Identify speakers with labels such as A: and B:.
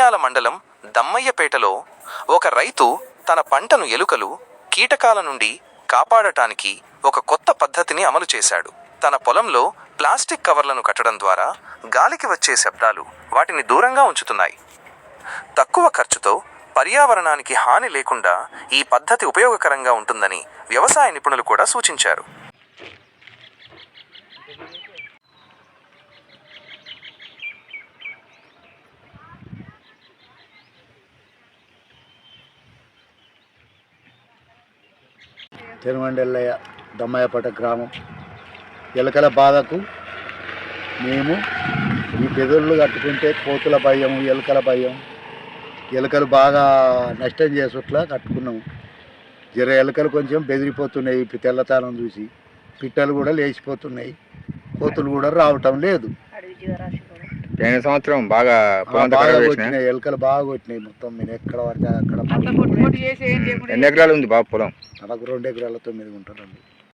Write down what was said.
A: నంద్యాల మండలం దమ్మయ్యపేటలో ఒక రైతు తన పంటను ఎలుకలు కీటకాల నుండి కాపాడటానికి ఒక కొత్త పద్ధతిని అమలు చేశాడు. తన పొలంలో ప్లాస్టిక్ కవర్లను కట్టడం ద్వారా గాలికి వచ్చే శబ్దాలు వాటిని దూరంగా ఉంచుతున్నాయి. తక్కువ ఖర్చుతో పర్యావరణానికి హాని లేకుండా ఈ పద్ధతి ఉపయోగకరంగా ఉంటుందని వ్యవసాయ నిపుణులు కూడా సూచించారు.
B: తెనుమండెల్లయ్య దమ్మయ్యపేట గ్రామం. ఎలకల బాధకు మేము ఈ బెదుర్లు కట్టుకుంటే కోతుల భయం ఎలకల భయం. ఎలకలు బాగా నష్టం చేసుట్లా కట్టుకున్నాము. జర ఎలకలు కొంచెం బెదిరిపోతున్నాయి ఇప్పుడు తెల్లతానం చూసి. పిట్టలు కూడా లేచిపోతున్నాయి. కోతులు కూడా రావటం లేదు.
C: సంవత్సరం బాగా
B: బాగా కొట్టినాయి ఎలకలు బాగా కొట్టినాయి మొత్తం. నేను ఎక్కడ పడితే అక్కడ
C: ఎన్ని ఎకరాలు ఉంది బాబు పొలం?
B: చాలా రెండు ఎకరాల తొమ్మిది గుంటలు అండి